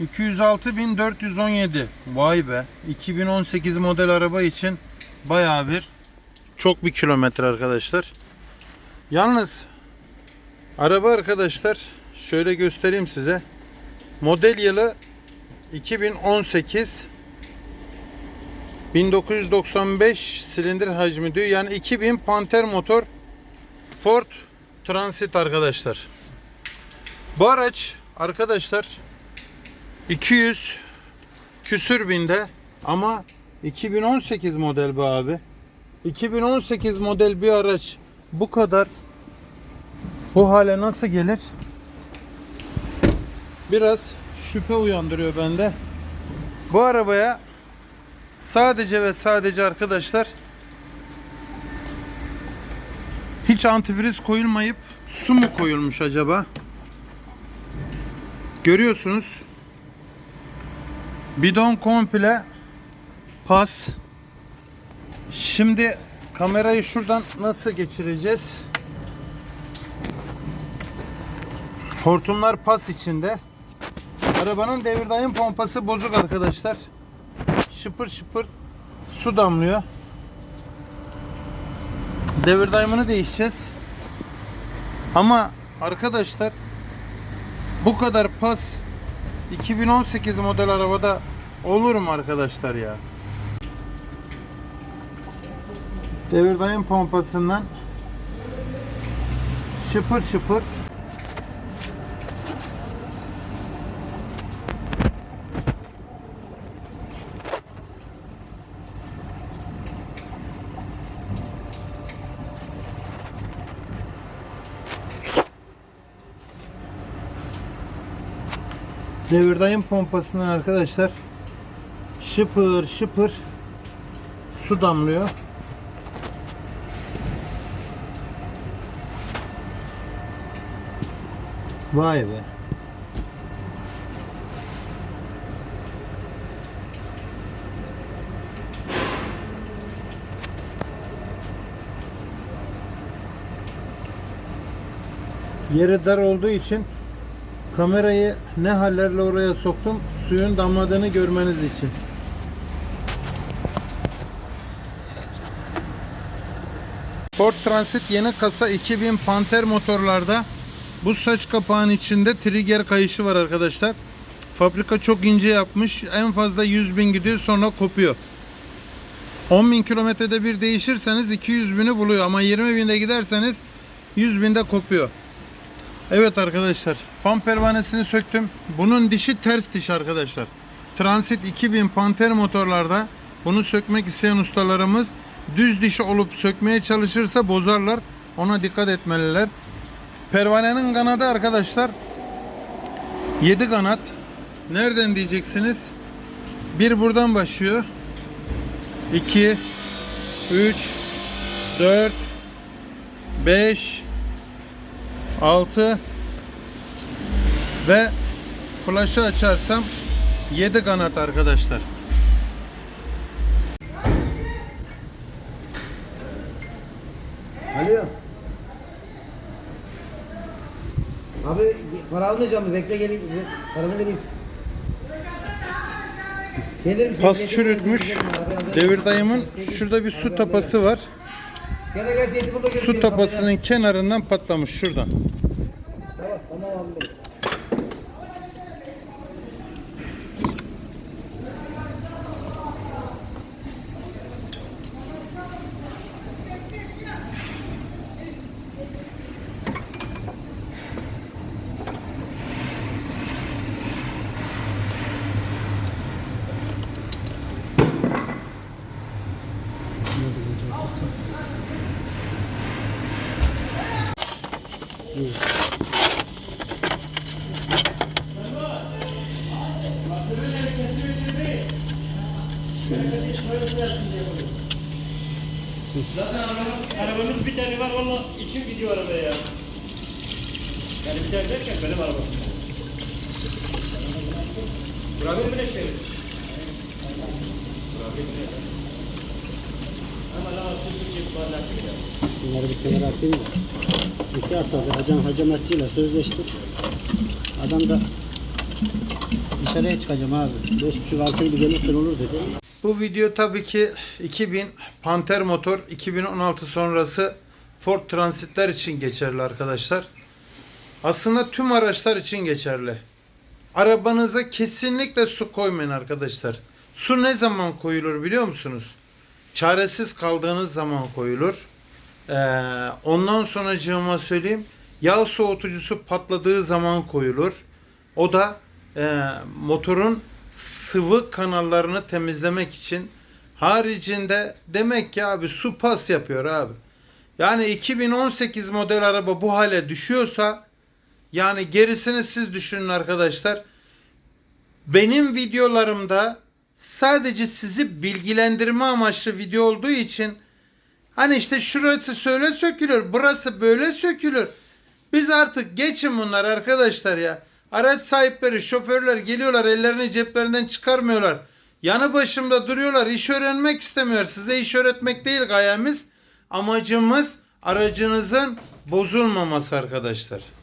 206.417. Vay be. 2018 model araba için bayağı bir çok bir kilometre arkadaşlar. Yalnız araba arkadaşlar şöyle göstereyim size. Model yılı 2018 1995 silindir hacmi diyor. Yani 2000 Panther motor Ford Transit arkadaşlar. Bu araç arkadaşlar 200 küsür binde ama 2018 model bu abi. 2018 model bir araç bu kadar bu hale nasıl gelir? Biraz şüphe uyandırıyor bende. Bu arabaya sadece ve sadece arkadaşlar hiç antifriz koyulmayıp su mu koyulmuş acaba? Görüyorsunuz. Bidon komple pas. Şimdi kamerayı şuradan nasıl geçireceğiz? Hortumlar pas içinde. Arabanın devir daim pompası bozuk arkadaşlar. Şıpır şıpır su damlıyor. Devir daimini değişeceğiz. Ama arkadaşlar bu kadar pas 2018 model arabada olur mu arkadaşlar ya? Devir daim pompasından şıpır şıpır devir daim pompasından arkadaşlar şıpır şıpır su damlıyor. Vay be. Yeri dar olduğu için kamerayı ne hallerle oraya soktum suyun damladığını görmeniz için. Ford Transit yeni kasa 2000 Panther motorlarda bu saç kapağın içinde trigger kayışı var arkadaşlar. Fabrika çok ince yapmış. En fazla 100 bin gidiyor sonra kopuyor. 10 bin kilometrede bir değişirseniz 200 bini buluyor ama 20 binde giderseniz 100 binde kopuyor. Evet arkadaşlar fan pervanesini söktüm. Bunun dişi ters diş arkadaşlar. Transit 2000 Panther motorlarda bunu sökmek isteyen ustalarımız düz dişi olup sökmeye çalışırsa bozarlar. Ona dikkat etmeliler. Pervanenin kanadı arkadaşlar 7 kanat. Nereden diyeceksiniz? Bir buradan başlıyor. 2 3 4 5 6 ve flaşı açarsam 7 kanat arkadaşlar. Alo. Abi para almayacağım bekle geleyim. Paramı vereyim. Gelirim. Pas çürütmüş. Devir dayımın şurada bir su tapası var. Su tapasının kenarından patlamış şuradan. Tamam tamam abi. Zaten arabamız, arabamız bir tane var valla içim gidiyor arabaya ya. Yani bir tane derken benim arabam. Burak'ın bile şey. Burak'ın bile. Ama lan kusur gibi bardak gibi. Bunları bir kenara atayım da. İki haftadır hacam hacamatçıyla sözleştik. Adam da Antalya'ya çıkacağım abi. 5.5-6 gibi gelirsen olur dedi. Bu video tabii ki 2000 Panther motor 2016 sonrası Ford Transit'ler için geçerli arkadaşlar. Aslında tüm araçlar için geçerli. Arabanıza kesinlikle su koymayın arkadaşlar. Su ne zaman koyulur biliyor musunuz? Çaresiz kaldığınız zaman koyulur. Ee, ondan sonra söyleyeyim. Yağ soğutucusu patladığı zaman koyulur. O da e, motorun sıvı kanallarını temizlemek için. Haricinde demek ki abi su pas yapıyor abi. Yani 2018 model araba bu hale düşüyorsa yani gerisini siz düşünün arkadaşlar. Benim videolarımda sadece sizi bilgilendirme amaçlı video olduğu için hani işte şurası şöyle sökülür, burası böyle sökülür. Biz artık geçin bunlar arkadaşlar ya. Araç sahipleri, şoförler geliyorlar ellerini ceplerinden çıkarmıyorlar. Yanı başımda duruyorlar. iş öğrenmek istemiyor. Size iş öğretmek değil gayemiz. Amacımız aracınızın bozulmaması arkadaşlar.